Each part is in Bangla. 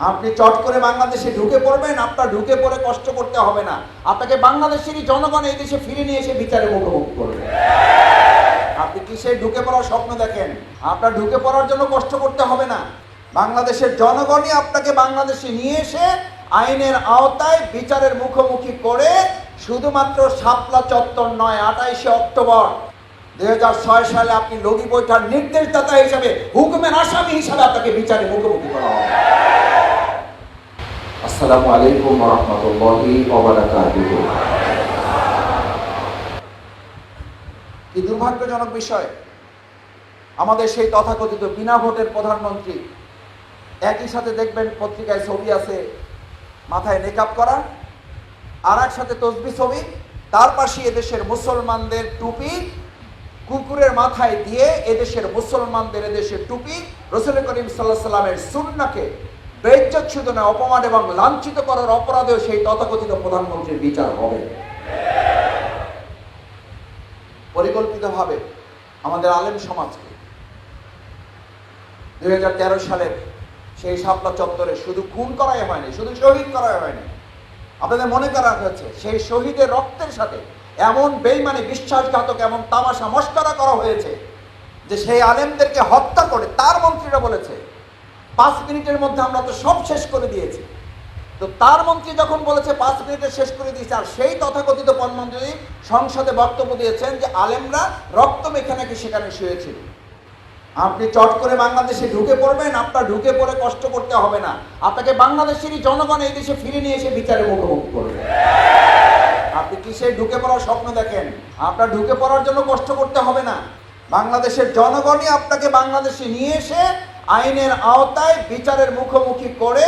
আপনি চট করে বাংলাদেশে ঢুকে পড়বেন, আপনার ঢুকে পড়ে কষ্ট করতে হবে না। আপনাকে বাংলাদেশেরই জনগণ এই দেশে ফিরে নিয়ে এসে বিচারে মুখোমুখি করবে। আপনি কিসে ঢুকে পড়ার স্বপ্ন দেখেন? আপনার ঢুকে পড়ার জন্য কষ্ট করতে হবে না। বাংলাদেশের জনগণই আপনাকে বাংলাদেশে নিয়ে এসে আইনের আওতায় বিচারের মুখোমুখি করে শুধুমাত্র শাপলা চত্বর নয়, আঠাইশে অক্টোবর দুই হাজার ছয় সালে আপনি লগি বৈঠার নির্দেশদাতা হিসাবে, হুকুমের আসামি হিসাবে আপনাকে বিচারে মুখোমুখি করা হবে। আসসালামু আলাইকুম রহমতুল্লাহি কি দুর্ভাগ্যজনক বিষয়, আমাদের সেই তথাকথিত বিনা ভোটের প্রধানমন্ত্রী একই সাথে দেখবেন পত্রিকায় ছবি আছে, মাথায় মেকআপ করা আর এক সাথে তসবি ছবি, তার পাশে এদেশের মুসলমানদের টুপি, কুকুরের মাথায় দিয়ে এদেশের মুসলমানদের এদেশের টুপি রসুল করিম সাল্লাহ সাল্লামের সুন্নাকে বেজ্জত অপমান এবং লাঞ্ছিত করার অপরাধেও সেই তথাকথিত প্রধানমন্ত্রীর বিচার হবে। পরিকল্পিতভাবে আমাদের আলেম সমাজকে দুই সালের সেই শাপলা চত্বরে শুধু খুন করাই হয়নি, শুধু শহীদ করাই হয়নি। আপনাদের মনে করা হয়েছে, সেই শহীদের রক্তের সাথে এমন বেইমানে, বিশ্বাসঘাতক এমন তামাশা মস্করা করা হয়েছে যে সেই আলেমদেরকে হত্যা করে তার মন্ত্রীরা বলেছে পাঁচ মিনিটের মধ্যে আমরা তো সব শেষ করে দিয়েছি। তো তার মন্ত্রী যখন বলেছে পাঁচ মিনিটে শেষ করে দিয়েছে, আর সেই তথাকথিত প্রধানমন্ত্রী সংসদে বক্তব্য দিয়েছেন যে আলেমরা রক্ত মেখে নাকি সেখানে শুয়েছিল। আপনি চট করে বাংলাদেশে ঢুকে পড়বেন, আপনার ঢুকে পড়ে কষ্ট করতে হবে না। আপনাকে বাংলাদেশেরই জনগণ এই দেশে ফিরে নিয়ে এসে বিচারে মুখোমুখি করবে। আপনি কিসে ঢুকে পড়ার স্বপ্ন দেখেন? আপনার ঢুকে পড়ার জন্য কষ্ট করতে হবে না। বাংলাদেশের জনগণই আপনাকে বাংলাদেশে নিয়ে এসে আইনের আওতায় বিচারের মুখোমুখি করে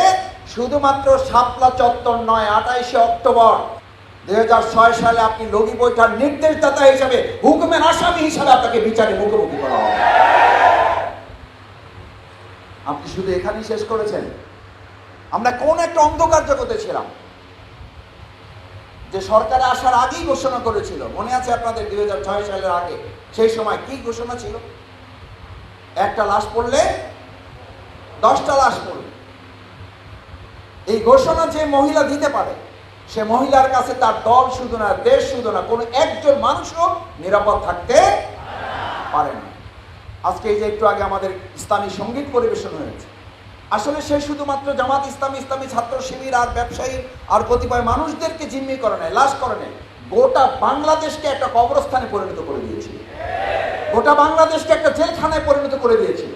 শুধুমাত্র শাপলা চত্বর নয়, আঠাইশে অক্টোবর। দু হাজার ছয় সালে আপনি লগি বৈঠার নির্দেশদাতা হিসাবে, হুকুমের আসামি হিসাবে আপনাকে বিচারে মুখোমুখি করা হবে। আপনি শুধু এখানেই শেষ করেছেন। আমরা কোন একটা অন্ধকার জগতে ছিলাম। যে সরকারে আসার আগেই ঘোষণা করেছিল। মনে আছে আপনাদের দুই হাজার ছয় সালের আগে? সেই সময় কি ঘোষণা ছিল? একটা লাশ পড়লে দশটা লাশ পড়বে এই ঘোষণা যে মহিলা দিতে পারে, সে মহিলার কাছে তার দল শুধু না, দেশ শুধু না, কোনো একজন মানুষও নিরাপদ থাকতে পারে না। আজকে এই যে একটু আগে আমাদের ইসলামী সংগীত পরিবেশন হয়েছে। আসলে সে শুধুমাত্র জামাত ইসলামী ইসলামী ছাত্র শিবির আর ব্যবসায়ী আর কতিপয় মানুষদেরকে জিম্মি করে নেয় লাশ করে নেয় গোটা বাংলাদেশকে একটা কবরস্থানে পরিণত করে দিয়েছিল। গোটা বাংলাদেশকে একটা জেলখানায় পরিণত করে দিয়েছিল।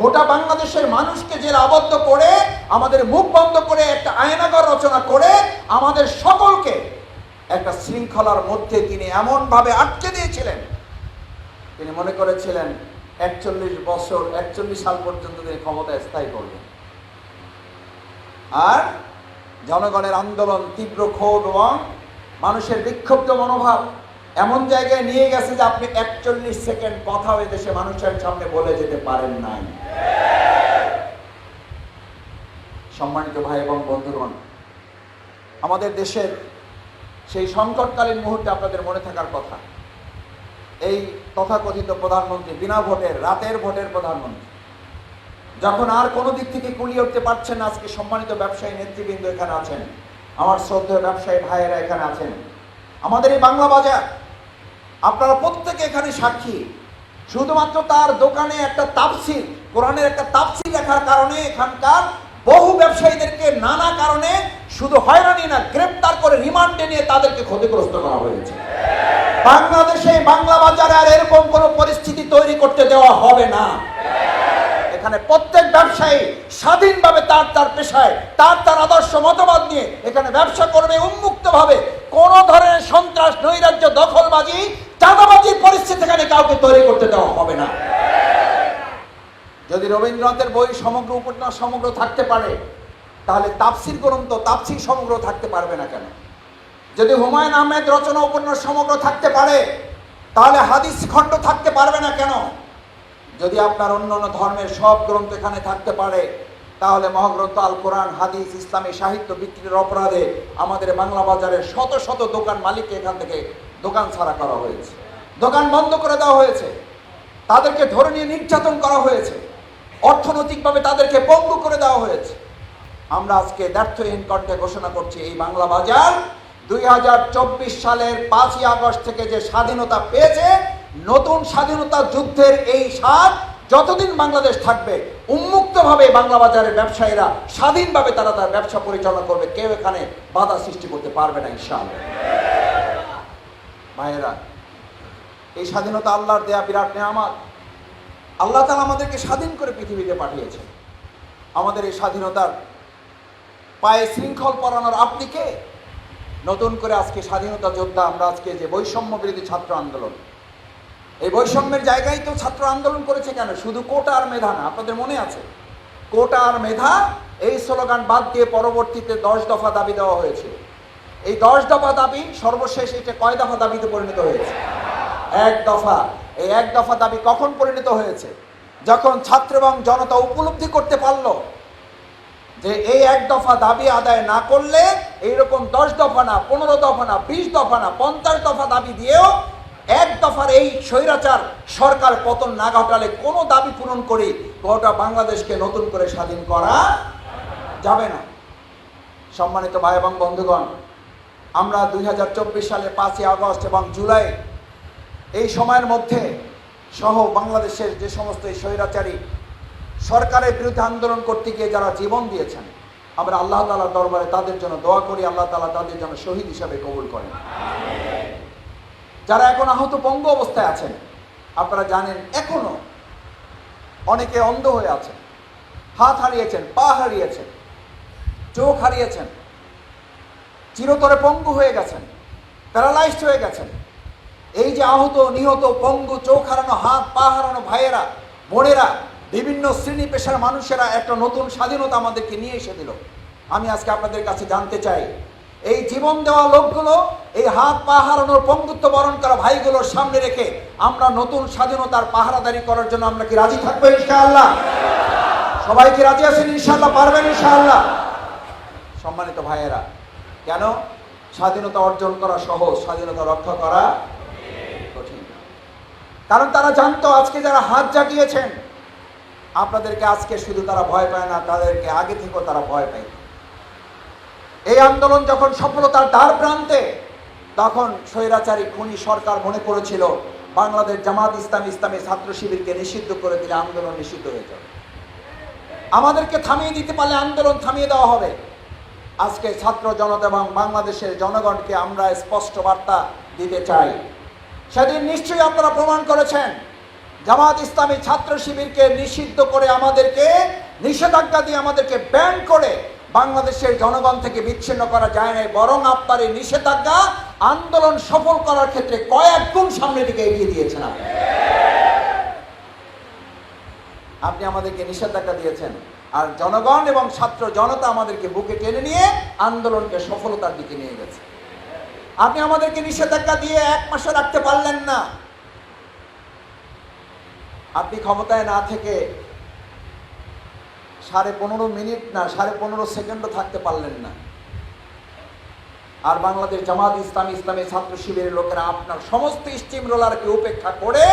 গোটা বাংলাদেশের মানুষকে জেল আবদ্ধ করে, আমাদের মুখ বন্ধ করে, একটা আয়নাগর রচনা করে, আমাদের সকলকে একটা শৃঙ্খলার মধ্যে তিনি এমনভাবে আটকে দিয়েছিলেন। তিনি মনে করেছিলেন, একচল্লিশ বছর, একচল্লিশ সাল পর্যন্ত তিনি ক্ষমতায় স্থায়ী করবেন। আর জনগণের আন্দোলন তীব্র ক্ষোভ এবং মানুষের বিক্ষুব্ধ মনোভাব এমন জায়গায় নিয়ে গেছে যে আপনি একচল্লিশ সেকেন্ড কথা ওই দেশে মানুষের সামনে বলে যেতে পারেন নাই। সম্মানিত ভাই এবং বন্ধুগণ, আমাদের দেশের সেই সংকটকালীন মুহূর্তে আপনাদের মনে থাকার কথা। এই তথাকথিত প্রধানমন্ত্রী বিনা ভোটের রাতের ভোটের প্রধানমন্ত্রী, যখন আর কোনো দিক থেকে কুলিয়ে উঠতে পারছেন আজকে সম্মানিত ব্যবসায়ী নেতৃবৃন্দ এখানে আছেন, আমার শ্রদ্ধেয় ব্যবসায়ী ভাইয়েরা এখানে আছেন। আমাদের এই বাংলা বাজার আপনারা প্রত্যেকে এখানে সাক্ষী। শুধুমাত্র তার দোকানে একটা তাপসিল কোরআনের একটা তাপসিল লেখার কারণে এখানকার বহু ব্যবসায়ীদেরকে নানা কারণে শুধু হয়রানি না, গ্রেপ্তার করে রিমান্ডে নিয়ে তাদেরকে ক্ষতিগ্রস্ত করা হয়েছে। বাংলাদেশে বাংলা বাজারে আর এরকম কোনো পরিস্থিতি তৈরি করতে দেওয়া হবে না। এখানে প্রত্যেক ব্যবসায়ী স্বাধীনভাবে তার তার পেশায়, তার তার আদর্শ মতবাদ নিয়ে এখানে ব্যবসা করবে, উন্মুক্তভাবে কোন ধরনের সন্ত্রাস, নৈরাজ্য, দখলবাজি চাঁদাবাজির পরিস্থিতি এখানে কাউকে তৈরি করতে দেওয়া হবে না। যদি রবীন্দ্রনাথের বই সমগ্র উপন্যাস সমগ্র থাকতে পারে, তাহলে তাপসির গ্রন্থ তাপসির সমগ্র থাকতে পারবে না কেন? যদি হুমায়ুন আহমেদ রচনা উপন্যাস সমগ্র থাকতে পারে, তাহলে হাদিস খণ্ড থাকতে পারবে না কেন? যদি আপনার অন্য অন্য ধর্মের সব গ্রন্থ এখানে থাকতে পারে, তাহলে মহাগ্রন্থ আল কোরআন, হাদিস, ইসলামী সাহিত্য বিক্রির অপরাধে আমাদের বাংলা বাজারের শত শত দোকান মালিককে এখান থেকে দোকান ছাড়া করা হয়েছে। দোকান বন্ধ করে দেওয়া হয়েছে। তাদেরকে ধরে নিয়ে নির্যাতন করা হয়েছে। অর্থনৈতিকভাবে তাদেরকে পঙ্গু করে দেওয়া হয়েছে। আমরা আজকে ব্যর্থহীন কণ্ঠে ঘোষণা করছি, এই বাংলা বাজার দুই হাজার চব্বিশ সালের পাঁচই আগস্ট থেকে যে স্বাধীনতা পেয়েছে, নতুন স্বাধীনতা যুদ্ধের এই স্বাদ যতদিন বাংলাদেশ থাকবে, উন্মুক্তভাবে বাংলা বাজারের ব্যবসায়ীরা স্বাধীনভাবে তারা তার ব্যবসা পরিচালনা করবে। কেউ এখানে বাধা সৃষ্টি করতে পারবে না, ইনশাআল্লাহ। ভাইয়েরা এই স্বাধীনতা আল্লাহর দেয়া বিরাট নেয়ামাত। আল্লাহ তালা আমাদেরকে স্বাধীন করে পৃথিবীতে পাঠিয়েছে আমাদের এই স্বাধীনতার পায়ে শৃঙ্খল পরানোর আপনি কে? নতুন করে আজকে স্বাধীনতা যোদ্ধা, আমরা আজকে যে বৈষম্য বিরোধী ছাত্র আন্দোলন, এই বৈষম্যের জায়গায় তো ছাত্র আন্দোলন করেছে কেন? শুধু কোটা আর মেধা না, আপনাদের মনে আছে? কোটা আর মেধা, এই স্লোগান বাদ দিয়ে পরবর্তীতে দশ দফা দাবি দেওয়া হয়েছিল। এই দশ দফা দাবি সর্বশেষ এটা কয় দফা দাবিতে পরিণত হয়েছে? এক দফা। এই এক দফা দাবি কখন পরিণত হয়েছে? যখন ছাত্র এবং জনতা উপলব্ধি করতে পারল যে এই এক দফা দাবি আদায় না করলে এইরকম দশ দফা না, পনেরো দফা না, বিশ দফা না, পঞ্চাশ দফা দাবি দিয়েও এক দফার এই স্বৈরাচার সরকার পতন না ঘটালে কোনো দাবি পূরণ করে গোটা বাংলাদেশকে নতুন করে স্বাধীন করা যাবে না। সম্মানিত ভাই এবং বন্ধুগণ আমরা দু হাজার চব্বিশ সালে পাঁচই আগস্ট এবং জুলাই এই সময়ের মধ্যে সহ বাংলাদেশের যে সমস্ত স্বৈরাচারী সরকারের বিরুদ্ধে আন্দোলন করতে গিয়ে যারা জীবন দিয়েছেন, আমরা আল্লাহ তালার দরবারে তাদের জন্য দোয়া করি, আল্লাহ তালা তাদের জন্য শহীদ হিসাবে কবুল করেন। যারা এখন আহত পঙ্গু অবস্থায় আছেন, আপনারা জানেন এখনও অনেকে অন্ধ হয়ে আছেন, হাত হারিয়েছেন, পা হারিয়েছেন, চোখ হারিয়েছেন। চিরতরে পঙ্গু হয়ে গেছেন, প্যারালাইজড হয়ে গেছেন। এই যে আহত, নিহত, পঙ্গু, চোখ হারানো, হাত, পা হারানো ভাইয়েরা, বোনেরা, বিভিন্ন শ্রেণি পেশার মানুষেরা একটা নতুন স্বাধীনতা আমাদেরকে নিয়ে এসে দিল। আমি আজকে আপনাদের কাছে জানতে চাই, এই জীবন দেওয়া লোকগুলো, এই হাত, পা হারানোর পঙ্গুত্ব বরণ করা ভাইগুলোর সামনে রেখে আমরা নতুন স্বাধীনতার পাহারাদারি করার জন্য আমরা কি রাজি থাকব ইনশাআল্লাহ? সবাই কি রাজি আছেন ইনশাআল্লাহ? পারবেন ইনশাআল্লাহ? সম্মানিত ভাইয়েরা কেন? স্বাধীনতা অর্জন করা সহজ, স্বাধীনতা রক্ষা করা কঠিন। কারণ তারা জানতো আজকে যারা হাত জাগিয়েছেন, আপনাদেরকে আজকে শুধু তারা ভয় পায় না, তাদেরকে আগে থেকেও তারা ভয় পায়। এই আন্দোলন যখন সফলতার দ্বার প্রান্তে, তখন স্বৈরাচারী খুনি সরকার মনে করেছিল বাংলাদেশ জামাত ইসলাম ইসলামী ছাত্র শিবিরকে নিষিদ্ধ করে দিলে আন্দোলন নিষিদ্ধ হয়ে যাবে। আমাদেরকে থামিয়ে দিতে পারলে আন্দোলন থামিয়ে দেওয়া হবে। আজকে ছাত্র জনতা এবং বাংলাদেশের জনগণকে আমরা স্পষ্ট বার্তা দিতে চাই সেদিন নিশ্চয়ই আপনারা প্রমাণ করেছেন, জামাত ইসলামী ছাত্র শিবিরকে নিষিদ্ধ করে আমাদেরকে, নিষেধাজ্ঞা দিয়ে আমাদেরকে ব্যান করে বাংলাদেশের জনগণ থেকে বিচ্ছিন্ন করা যায় না বরং আপনার এই নিষেধাজ্ঞা আন্দোলন সফল করার ক্ষেত্রে কয়েক গুণ সামনের দিকে এগিয়ে দিয়েছেন আপনি। আপনি আমাদেরকে নিষেধাজ্ঞা দিয়েছেন আর জনগণ এবং ছাত্র জনতা আমাদেরকে বুকে টেনে নিয়ে আন্দোলনকে সফলতার দিকে নিয়ে গেছে। আপনি আমাদেরকে নিষেধাজ্ঞা দিয়ে এক মাসে রাখতে পারলেন না। আপনি ক্ষমতায় না থেকে সাড়ে পনেরো মিনিট না, সাড়ে পনেরো সেকেন্ডও থাকতে পারলেন না। আর বাংলাদেশ জামাত ইসলাম ইসলামী ছাত্র শিবিরের লোকেরা আপনার সমস্ত স্টিম রোলারকে উপেক্ষা করে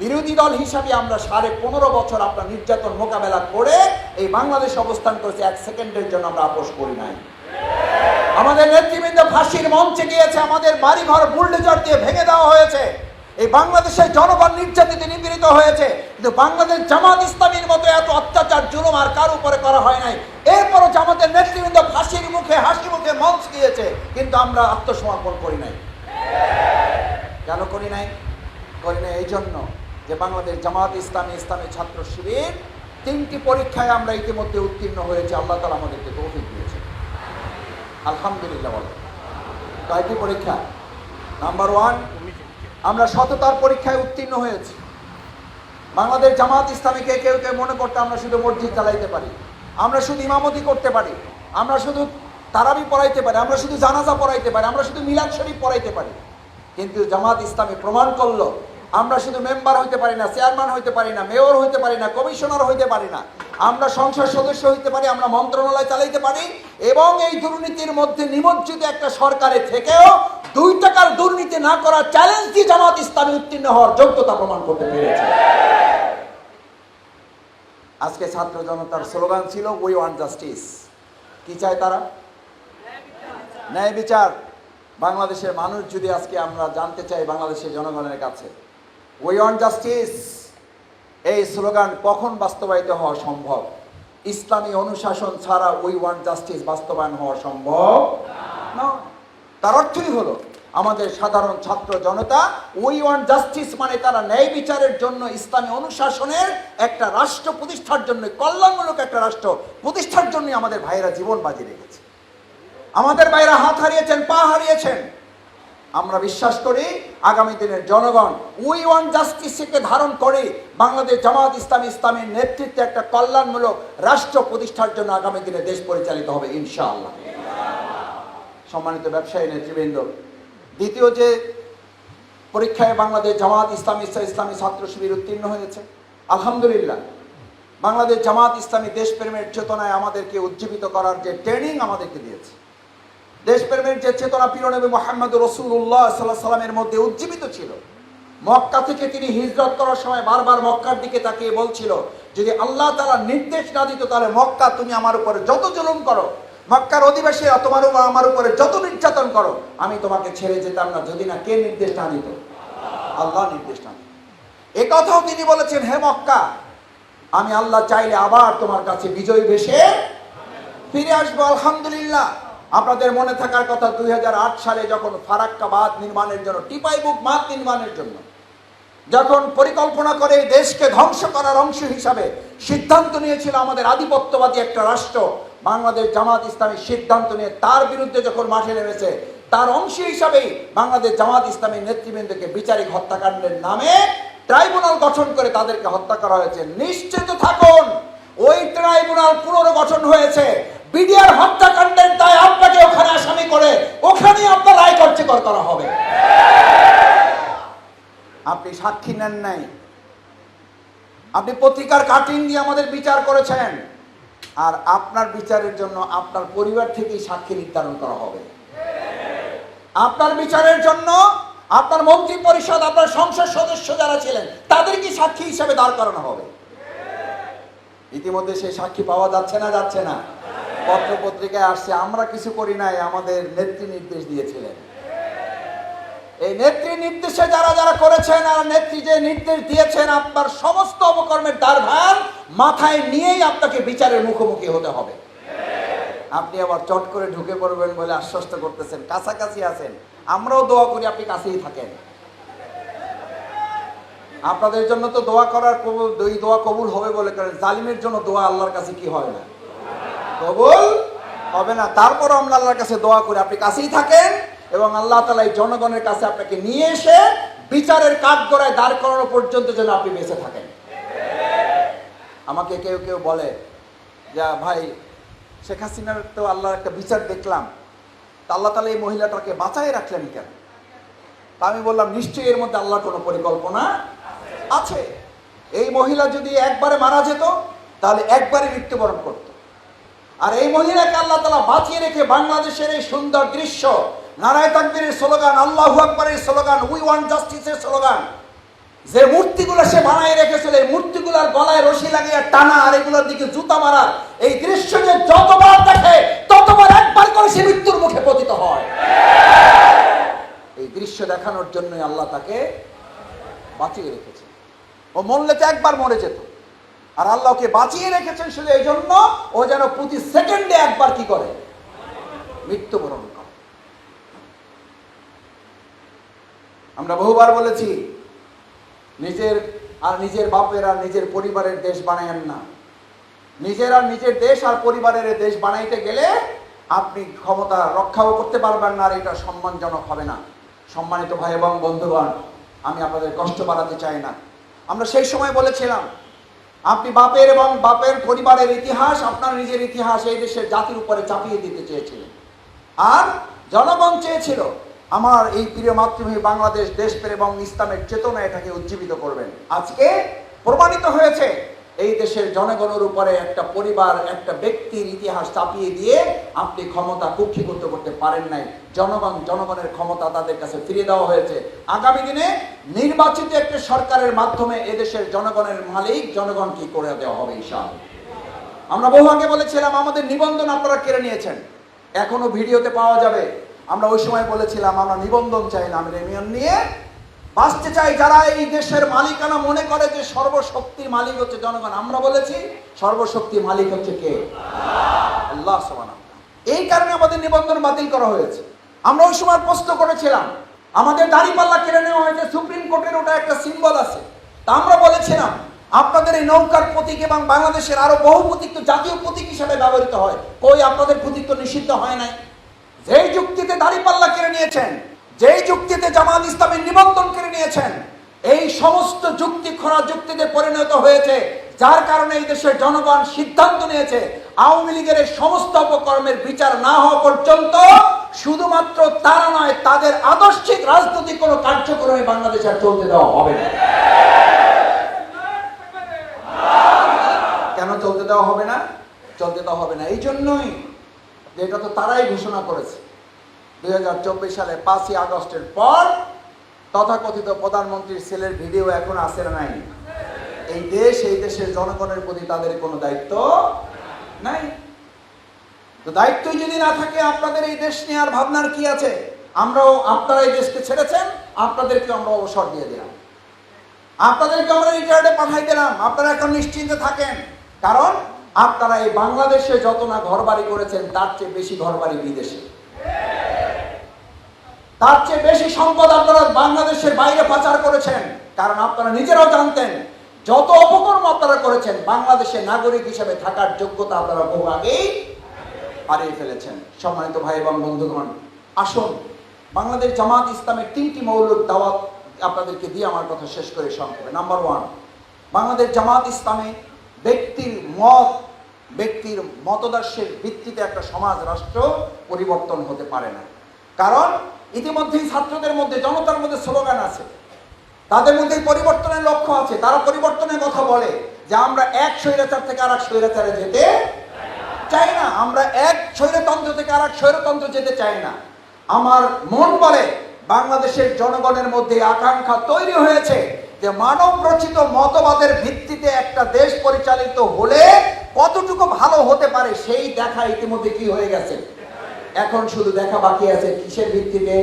বিরোধী দল হিসাবে আমরা সাড়ে পনেরো বছর আপনার নির্যাতন মোকাবেলা করে এই বাংলাদেশ অবস্থান করেছে। এক সেকেন্ডের জন্য আমরা আপোষ করি নাই। আমাদের নেতৃবৃন্দ ফাঁসির মঞ্চে গিয়েছে, আমাদের বাড়িঘর বুলডেজার দিয়ে ভেঙে দেওয়া হয়েছে। এই বাংলাদেশের জনগণ নির্যাতিত নিপীড়িত হয়েছে, কিন্তু বাংলাদেশ জামাত ইসলামীর মতো এত অত্যাচার, জুলুম আর কার উপরে করা হয় নাই। এরপরও জামাতের নেতৃবৃন্দ ফাঁসির মুখে, হাসি মুখে মঞ্চ গিয়েছে, কিন্তু আমরা আত্মসমর্পণ করি নাই। কেন করি নাই? করি নাই এই জন্য। যে বাংলাদেশ জামাত ইসলামী ইসলামী ছাত্র শিবির তিনটি পরীক্ষায় আমরা ইতিমধ্যে উত্তীর্ণ হয়েছে। আল্লাহ তালা আমাদেরকে তৌফিক দিয়েছে। আলহামদুলিল্লাহ বলো কয়টি পরীক্ষা? নাম্বার ওয়ান আমরা সততার পরীক্ষায় উত্তীর্ণ হয়েছি। বাংলাদেশ জামাত ইসলামীকে কেউ কেউ মনে করতে আমরা শুধু মসজিদ চালাইতে পারি। আমরা শুধু ইমামতি করতে পারি। আমরা শুধু তারাবি পড়াইতে পারি। আমরা শুধু জানাজা পড়াইতে পারি। আমরা শুধু মিলাদ শরীফ পড়াইতে পারি। কিন্তু জামাত ইসলামী প্রমাণ করল আমরা শুধু মেম্বার হইতে পারি না, চেয়ারম্যান হইতে পারি না, মেয়র হইতে পারি না, কমিশনার হইতে পারি না। আমরা সংসদ সদস্য হইতে পারি, আমরা মন্ত্রণালয় চালাইতে পারি এবং এই দুর্নীতির মধ্যে নিমজ্জিত একটা সরকারে থেকেও দুই টাকার দুর্নীতি না করার চ্যালেঞ্জ দিয়ে জামাত ইসলামী উত্তীর্ণ হওয়ার যোগ্যতা প্রমাণ করতে পেরেছে। আজকে ছাত্র জনতার স্লোগান ছিল উই ওয়ান জাস্টিস কি চায় তারা? ন্যায় বিচার। বাংলাদেশের মানুষ যদি আজকে আমরা জানতে চাই বাংলাদেশের জনগণের কাছে উই ওয়ান্ট জাস্টিস এই স্লোগান কখন বাস্তবায়িত হওয়া সম্ভব? ইসলামী অনুশাসন ছাড়া উই ওয়ান জাস্টিস বাস্তবায়ন হওয়া সম্ভব না। তার অর্থই হলো, আমাদের সাধারণ ছাত্র জনতা উই ওয়ান জাস্টিস মানে তারা ন্যায় বিচারের জন্য ইসলামী অনুশাসনের একটা রাষ্ট্র প্রতিষ্ঠার জন্য, কল্যাণমূলক একটা রাষ্ট্র প্রতিষ্ঠার জন্য আমাদের ভাইয়েরা জীবন বাজি রেখেছে। আমাদের ভাইয়েরা হাত হারিয়েছেন, পা হারিয়েছেন। আমরা বিশ্বাস করি আগামী দিনের জনগণ উই ওয়ান জাস্টিসকে ধারণ করে বাংলাদেশ জামাত ইসলামী ইসলামের নেতৃত্বে একটা কল্যাণমূলক রাষ্ট্র প্রতিষ্ঠার জন্য আগামী দিনে দেশ পরিচালিত হবে, ইনশাআল্লাহ। সম্মানিত ব্যবসায়ী নেতৃবৃন্দ, দ্বিতীয় যে পরীক্ষায় বাংলাদেশ জামাত ইসলামী ইসলামী ছাত্র শিবির উত্তীর্ণ হয়েছে, আলহামদুলিল্লাহ। বাংলাদেশ জামাত ইসলামী দেশপ্রেমের চেতনায় আমাদেরকে উজ্জীবিত করার যে ট্রেনিং আমাদেরকে দিয়েছে। দেশপ্রেমের যে চেতনা পিরনবী মোহাম্মদ রসুল্লাহ সাল্লাহ সাল্লামের মধ্যে উজ্জীবিত ছিল। মক্কা থেকে তিনি হিজরত করার সময় বারবার মক্কার দিকে তাকিয়ে বলছিল, যদি আল্লাহ তারা নির্দেশ না দিত, তাহলে মক্কা তুমি আমার উপরে যত জুলুম করো, মক্কার অধিবাসীরা তোমার উপর আমার উপরে যত নির্যাতন করো, আমি তোমাকে ছেড়ে যেতাম না, যদি না কে নির্দেশ না দিত? আল্লাহ নির্দেশ না দিত। এ কথাও তিনি বলেছেন, হে মক্কা, আমি আল্লাহ চাইলে আবার তোমার কাছে বিজয় ভেসে ফিরে আসব, আলহামদুলিল্লাহ। আপনাদের মনে থাকার কথা দুই হাজার আট সালে যখন ফারাক্কা বাঁধ নির্মাণের জন্য টিপাই বুক বাঁধ নির্মাণের জন্য, যখন পরিকল্পনা করে দেশকে ধ্বংস করার অংশ হিসাবে সিদ্ধান্ত নিয়েছিল আমাদের আধিপত্যবাদী একটা রাষ্ট্র, বাংলাদেশ জামাত ইসলামী সিদ্ধান্ত নিয়ে তার বিরুদ্ধে যখন মাঠে নেমেছে, তার অংশ হিসাবেই বাংলাদেশ জামাত ইসলামী নেতৃবৃন্দকে বিচারিক হত্যাকাণ্ডের নামে ট্রাইব্যুনাল গঠন করে তাদেরকে হত্যা করা হয়েছে। নিশ্চিত থাকুন, ওই ট্রাইব্যুনাল পুনর্গঠন হয়েছে, বিডিআর হত্যাকাণ্ডের দায় আপনাকে ওখানে আসামি করে ওখানেই আপনার রায় কার্যকর করা হবে আপনি সাক্ষী নেন নাই। আপনি পত্রিকার কাটিং দিয়ে আমাদের বিচার করেছেন। আর আপনার বিচারের জন্য আপনার পরিবার থেকেই সাক্ষী নির্ধারণ করা হবে। আপনার বিচারের জন্য আপনার মন্ত্রী পরিষদ, আপনার সংসদ সদস্য যারা ছিলেন, তাদেরকে সাক্ষী হিসাবে দাঁড় করানো হবে। ইতিমধ্যে সেই সাক্ষী পাওয়া যাচ্ছে না যাচ্ছে না। পত্র পত্রিকায় আসছে, আমরা কিছু করি নাই, আমাদের নেত্রী নির্দেশ দিয়েছিলেন। এই নেত্রী নির্দেশে যারা যারা করেছেন আর নেত্রী যে নির্দেশ দিয়েছেন আপনার সমস্ত অপকর্মের দারভার মাথায় নিয়েই আপনাকে বিচারের মুখোমুখি হতে হবে। আপনি আবার চট করে ঢুকে পড়বেন বলে আশ্বস্ত করতেছেন, কাছাকাছি আছেন। আমরাও দোয়া করি আপনি কাছেই থাকেন। আপনাদের জন্য তো দোয়া করার কবুল এই দোয়া কবুল হবে বলে করেন, জালিমের জন্য দোয়া আল্লাহর কাছে কি হয় না? কবুল হবে না। তারপর আমরা আল্লাহর কাছে দোয়া করি, আপনি কাছেই থাকেন। এবং আল্লাহ তালা এই জনগণের কাছে আপনাকে নিয়ে এসে বিচারের কাঠ গড়ায় দাঁড় করানো পর্যন্ত যেন আপনি বেঁচে থাকেন। আমাকে কেউ কেউ বলে, যা ভাই, শেখ হাসিনার তো আল্লাহর একটা বিচার দেখলাম। তা আল্লাহ তালা এই মহিলাটাকে বাঁচাই রাখলেন কেন? তা আমি বললাম, নিশ্চয়ই এর মধ্যে আল্লাহর কোনো পরিকল্পনা আছে। এই মহিলা যদি একবারে মারা যেত, তাহলে একবারে মৃত্যুবরণ করত। আর এই মহিলাকে আল্লাহ তালা বাঁচিয়ে রেখে বাংলাদেশের এই সুন্দর দৃশ্য নারায় তাকবীরের স্লোগান, আল্লাহ আকবরের স্লোগান, উই ওয়ান্ট জাস্টিসের স্লোগান। যে মূর্তিগুলো সে বানায় রেখেছিল, এই মূর্তিগুলোর গলায় রশি লাগিয়ে টানা আর এগুলোর দিকে জুতা মারা এই দৃশ্য যে যতবার দেখে, ততবার একবার করে সে মৃত্যুর মুখে পতিত হয়। এই দৃশ্য দেখানোর জন্যই আল্লাহ তাকে বাঁচিয়ে রেখেছে ও মরলে তো একবার মরে যেত। আর আল্লাহকে বাঁচিয়ে রেখেছেন শুধু এই জন্য, ও যেন প্রতি সেকেন্ডে একবার কি করে? মৃত্যুবরণ করে। আমরা বহুবার বলেছি, নিজের আর নিজের বাপের আর নিজের পরিবারের দেশ বানায়েন না। নিজের আর নিজের দেশ আর পরিবারের দেশ বানাইতে গেলে আপনি ক্ষমতা রক্ষাও করতে পারবেন না আর এটা সম্মানজনক হবে না। সম্মানিত ভাই এবং বন্ধুগণ, আমি আপনাদের কষ্ট বাড়াতে চাই না। আমরা সেই সময় বলেছিলাম, আপনি বাপের এবং বাপের পরিবারের ইতিহাস আপনার নিজের ইতিহাস এই দেশের জাতির উপরে চাপিয়ে দিতে চেয়েছিলেন। আর জনগণ চেয়েছিল আমার এই প্রিয় মাতৃভূমি বাংলাদেশ দেশপ্রেম এবং ইসলামের চেতনা এটাকে উজ্জীবিত করবেন। আজকে প্রমাণিত হয়েছে, এই দেশের জনগণের উপরে একটা পরিবার, একটা ব্যক্তির ইতিহাস চাপিয়ে দিয়ে আপনি ক্ষমতা কুক্ষিগত করতে পারেন নাই। জনগণ, জনগণের ক্ষমতা তাদের কাছে ফিরিয়ে দেওয়া হয়েছে। আগামী দিনে নির্বাচিত একটা সরকারের মাধ্যমে এদেশের জনগণের মালিক জনগণকে করে দেওয়া হবে, ইনশাআল্লাহ। আমরা বহু আগে বলেছিলাম, আমাদের নিবন্ধন আপনারা কেড়ে নিয়েছেন। এখনও ভিডিওতে পাওয়া যাবে। আমরা ওই সময় বলেছিলাম, আমরা নিবন্ধন চাই না আমি রেমিয়ন নিয়ে বাঁচতে চাই। যারা এই দেশের মালিকানা মনে করে যে সর্বশক্তির মালিক হচ্ছে জনগণ, আমরা বলেছি সর্বশক্তির মালিক হচ্ছে কে? আল্লাহ এই কারণে আমাদের নিবন্ধন বাতিল করা হয়েছে। আমরা ওই সময় প্রশ্ন করেছিলাম, আমাদের দাড়িপাল্লা কেড়ে নেওয়া হয়েছে, সুপ্রিম কোর্টের ওটা একটা সিম্বল আছে। তা আমরা বলেছিলাম, আপনাদের এই নৌকার প্রতীক এবং বাংলাদেশের আরও বহু প্রতীক, জাতীয় প্রতীক হিসাবে ব্যবহৃত হয়। কই আপনাদের প্রতীক তো নিষিদ্ধ হয় নাই? যেই যুক্তিতে দাড়িপাল্লা কেড়ে নিয়েছেন, যেই যুক্তিতে জামাত ইসলামের নিবন্ধন কেড়ে নিয়েছেন, এই সমস্ত যুক্তি খরা যুক্তিতে পরিণত হয়েছে, যার কারণে এই দেশের জনগণ সিদ্ধান্ত নিয়েছে, আওয়ামী লীগের সমস্ত অপকর্মের বিচার না হওয়া পর্যন্ত শুধুমাত্র তারা নয়, তাদের আদর্শিক রাজনৈতিক কোনো কার্যক্রমে বাংলাদেশে আর চলতে দেওয়া হবে না। কেন চলতে দেওয়া হবে না? চলতে দেওয়া হবে না, এই জন্যই যে এটা তো তারাই ঘোষণা করেছে। দু হাজার চব্বিশ সালে পাঁচই আগস্টের পর তথাকথিত প্রধানমন্ত্রীর ছেলের ভিডিও এখন আসে নাই? এই দেশ, এই দেশের জনগণের প্রতি তাদের কোনো দায়িত্ব নাই? তো দায়িত্বই যদি না থাকে, আপনাদের এই দেশ নিয়ে আর ভাবনার কি আছে? আমরাও আপনারা এই দেশকে ছেড়েছেন, আপনাদেরকে আমরা অবসর দিয়ে দিলাম। আপনাদেরকে আমরা রিটায়ার্ডে পাঠাই দিলাম, আপনারা এখন নিশ্চিন্তে থাকেন। কারণ আপনারা এই বাংলাদেশে যত না ঘর বাড়ি করেছেন, তার চেয়ে বেশি ঘর বাড়ি বিদেশে। তার চেয়ে বেশি সম্পদ আপনারা বাংলাদেশের বাইরে পাচার করেছেন। কারণ আপনারা নিজেরাও জানতেন, যত অপকর্ম আপনারা করেছেন বাংলাদেশের নাগরিক হিসেবে থাকার যোগ্যতা আপনারা বহু আগেই হারিয়ে ফেলেছেন। সম্মানিত ভাই এবং বন্ধুগণ, আসুন, বাংলাদেশ জামাত ইসলামের তিনটি মৌলিক দাওয়াত আপনাদেরকে দিয়ে আমার কথা শেষ করে সংক্ষেপে। নাম্বার ওয়ান, বাংলাদেশ জামাত ইসলামে ব্যক্তির মত, ব্যক্তির মতদর্শের ভিত্তিতে একটা সমাজ, রাষ্ট্র পরিবর্তন হতে পারে না। কারণ ইতিমধ্যেই ছাত্রদের মধ্যে, জনতার মধ্যে স্লোগান আছে। তাদের মধ্যে পরিবর্তনের লক্ষ্য আছে। তারা পরিবর্তনের কথা বলে যে আমরা এক স্বৈরাচার থেকে আর এক স্বৈরাচারে যেতে চাই না। আমরা এক স্বৈরতন্ত্র থেকে আর এক স্বৈরতন্ত্র যেতে চাই না। আমার মন বলে বাংলাদেশের জনগণের মধ্যে আকাঙ্ক্ষা তৈরি হয়েছে যে মানব রচিত মতবাদের ভিত্তিতে একটা দেশ পরিচালিত হলে কতটুকু ভালো হতে পারে সেই দেখা ইতিমধ্যে কি হয়ে গেছে? এখন শুধু দেখা বাকি আছে কিসের ভিত্তিতে?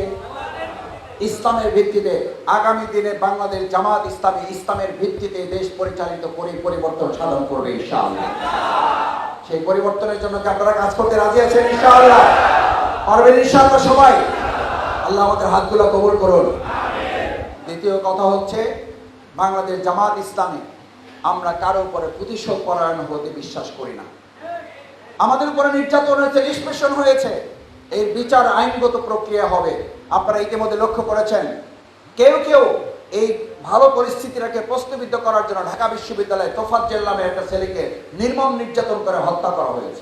ইসলামের ভিত্তিতে। আগামী দিনে বাংলাদেশ জামাত ইসলামী ইসলামের ভিত্তিতে দেশ পরিচালিত করে পরিবর্তন সাধন করবে ইনশাআল্লাহ। সেই পরিবর্তনের জন্য কি আপনারা কাজ করতে রাজি আছেন ইনশাআল্লাহ? পারবেন ইনশাআল্লাহ সবাই? আল্লাহ আমাদের হাতগুলো কবুল করুন। দ্বিতীয় কথা হচ্ছে বাংলাদেশ জামাত ইসলামী আমরা কারও উপরে প্রতিশোধ পরায়ণ হতে বিশ্বাস করি না। আমাদের উপরে নির্যাতন হয়েছে, নিষ্পেষণ হয়েছে। এর বিচার আইনগত প্রক্রিয়া হবে। আপনারা ইতিমধ্যে লক্ষ্য করেছেন, কেউ কেউ এই ভালো পরিস্থিতিটাকে প্রশ্নবিদ্ধ করার জন্য ঢাকা বিশ্ববিদ্যালয়ে তোফাজ্জেল নামে একটা ছেলেকে নির্মম নির্যাতন করে হত্যা করা হয়েছে।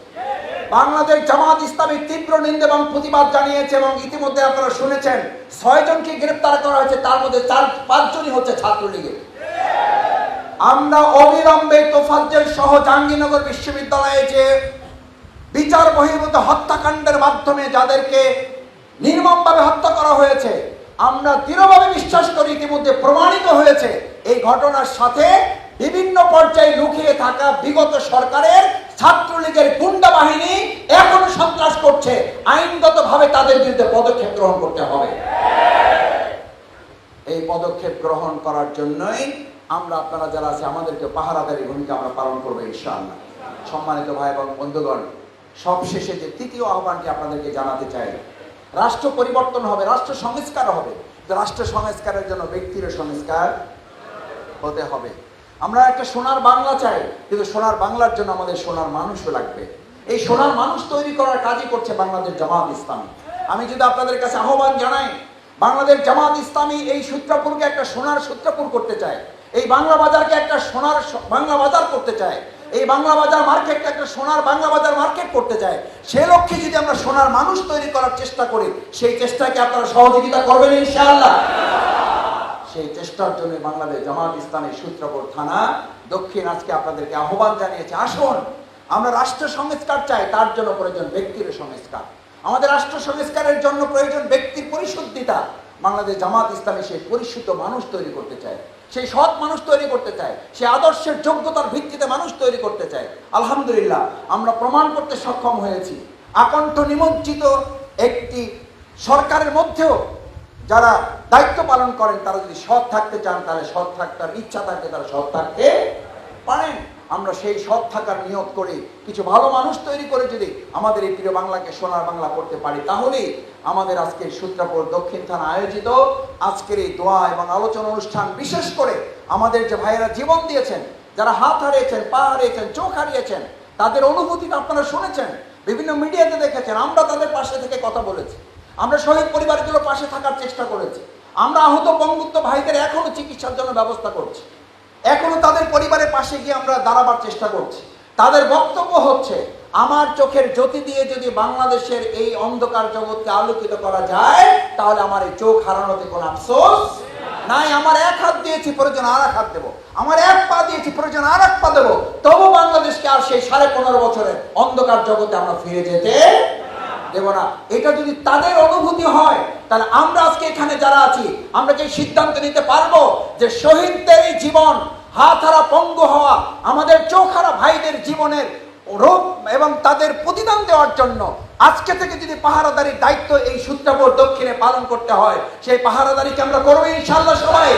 বাংলাদেশ জামাত ইসলামী তীব্র নিন্দা এবং প্রতিবাদ জানিয়েছে এবং ইতিমধ্যে আপনারা শুনেছেন ছয়জনকে গ্রেপ্তার করা হয়েছে, তার মধ্যে চার পাঁচজনই হচ্ছে ছাত্রলীগের আমরা অবিলম্বে তোফাজ্জেল সহ জাহাঙ্গীরনগর বিশ্ববিদ্যালয়ে যে বিচার বহির্ভূত হত্যাকাণ্ডের মাধ্যমে যাদেরকে নির্মমভাবে হত্যা করা হয়েছে, আমরা দৃঢ়ভাবে বিশ্বাস করি ইতিমধ্যে প্রমাণিত হয়েছে। এই ঘটনার সাথে বিভিন্ন পর্যায়ে লুকিয়ে থাকা বিগত সরকারের ছাত্রলীগের গুন্ডা বাহিনী এখনও সন্ত্রাস করছে। আইনগতভাবে তাদের বিরুদ্ধে পদক্ষেপ গ্রহণ করতে হবে। এই পদক্ষেপ গ্রহণ করার জন্যই আমরা আপনারা যারা আছে আমাদেরকে পাহারাদারি ভূমিকা আমরা পালন করব ইনশাআল্লাহ। সম্মানিত ভাই এবং বন্ধুগণ, সবশেষে যে তৃতীয় আহ্বানটি আপনাদেরকে জানাতে চাই, রাষ্ট্র পরিবর্তন হবে, রাষ্ট্র সংস্কার হবে। রাষ্ট্র সংস্কারের জন্য ব্যক্তির সংস্কার হতে হবে। আমরা একটা সোনার বাংলা চাই, কিন্তু সোনার বাংলার জন্য আমাদের সোনার মানুষও লাগবে। এই সোনার মানুষ তৈরি করার কাজই করছে বাংলাদেশ জামাত ইসলামী। আমি যদি আপনাদের কাছে আহ্বান জানাই, বাংলাদেশ জামাত ইসলামী এই সূত্রাপুরকে একটা সোনার সূত্রাপুর করতে চায়, এই বাংলা বাজারকে একটা সোনার বাংলা বাজার করতে চায়, এই বাংলা বাজার মার্কেটটা একটা সোনার বাংলা বাজার মার্কেট করতে চায়, সে লক্ষ্যে যদি আমরা সোনার মানুষ তৈরি করার চেষ্টা করি, সেই চেষ্টাকে আপনারা সহযোগিতা করবেন ইনশাআল্লাহ। সেই চেষ্টার জন্য বাংলাদেশ জামাত ইসলামী সূত্রপুর থানা দক্ষিণ আজকে আপনাদেরকে আহ্বান জানিয়েছে, আসুন, আমরা রাষ্ট্র সংস্কার চাই, তার জন্য প্রয়োজন ব্যক্তির সংস্কার। আমাদের রাষ্ট্র সংস্কারের জন্য প্রয়োজন ব্যক্তির পরিশুদ্ধিতা। বাংলাদেশ জামাত ইসলামী সেই পরিশুদ্ধ মানুষ তৈরি করতে চায়, সেই সৎ মানুষ তৈরি করতে চায় সে আদর্শের যোগ্যতার ভিত্তিতে মানুষ তৈরি করতে চায়। আলহামদুলিল্লাহ, আমরা প্রমাণ করতে সক্ষম হয়েছি। আকণ্ঠ নিমজ্জিত একটি সরকারের মধ্যেও যারা দায়িত্ব পালন করেন, তারা যদি সৎ থাকতে চান, তাহলে সৎ থাকার ইচ্ছা থাকতে তারা সৎ থাকতে পারেন। আমরা সেই সৎ থাকার নিয়ত করে কিছু ভালো মানুষ তৈরি করে যদি আমাদের এই প্রিয় বাংলাকে সোনার বাংলা করতে পারি তাহলেই আমাদের আজকের সূত্রাপুর দক্ষিণ থানা আয়োজিত আজকের এই দোয়া এবং আলোচনা অনুষ্ঠান, বিশেষ করে আমাদের যে ভাইয়েরা জীবন দিয়েছেন, যারা হাত হারিয়েছেন, পা হারিয়েছেন, চোখ হারিয়েছেন, তাদের অনুভূতিটা আপনারা শুনেছেন, বিভিন্ন মিডিয়াতে দেখেছেন, আমরা তাদের পাশে থেকে কথা বলেছি। আমরা শহীদ পরিবারগুলোর পাশে থাকার চেষ্টা করেছি। আমরা আহত বঙ্গুত্ব ভাইদের এখনও চিকিৎসার জন্য ব্যবস্থা করছি। এখনও তাদের পরিবারের পাশে গিয়ে আমরা দাঁড়াবার চেষ্টা করছি। তাদের বক্তব্য হচ্ছে, আমার চোখের জ্যোতি দিয়ে যদি বাংলাদেশের এই অন্ধকার জগৎকে আলোকিত করা যায়, তাহলে আমার এই চোখ হারানোতে কোনো আফসোস নাই। আমার এক হাত দিয়েছি, প্রয়োজন আর এক হাত দেবো। আমার এক পা দিয়েছি, প্রয়োজন আর এক পা দেবো। তবু বাংলাদেশকে আর সেই সাড়ে পনেরো বছরের অন্ধকার জগতে আমরা ফিরে যেতে দেব না। এটা যদি তাদের অনুভূতি হয়, তাহলে আমরা আজকে এখানে যারা আছি, আমরা কি সিদ্ধান্ত নিতে পারব যে শহীদদের এই জীবন, হাত হারা পঙ্গু হওয়া আমাদের চোখ চোখারা ভাইদের জীবনের রোগ এবং তাদের প্রতিদান দেওয়ার জন্য আজকে থেকে যদি পাহারাদারির দায়িত্ব এই সূত্রাপুর দক্ষিণে পালন করতে হয়, সেই পাহারাদারিকে আমরা করব ইনশাল্লাহ সবাই।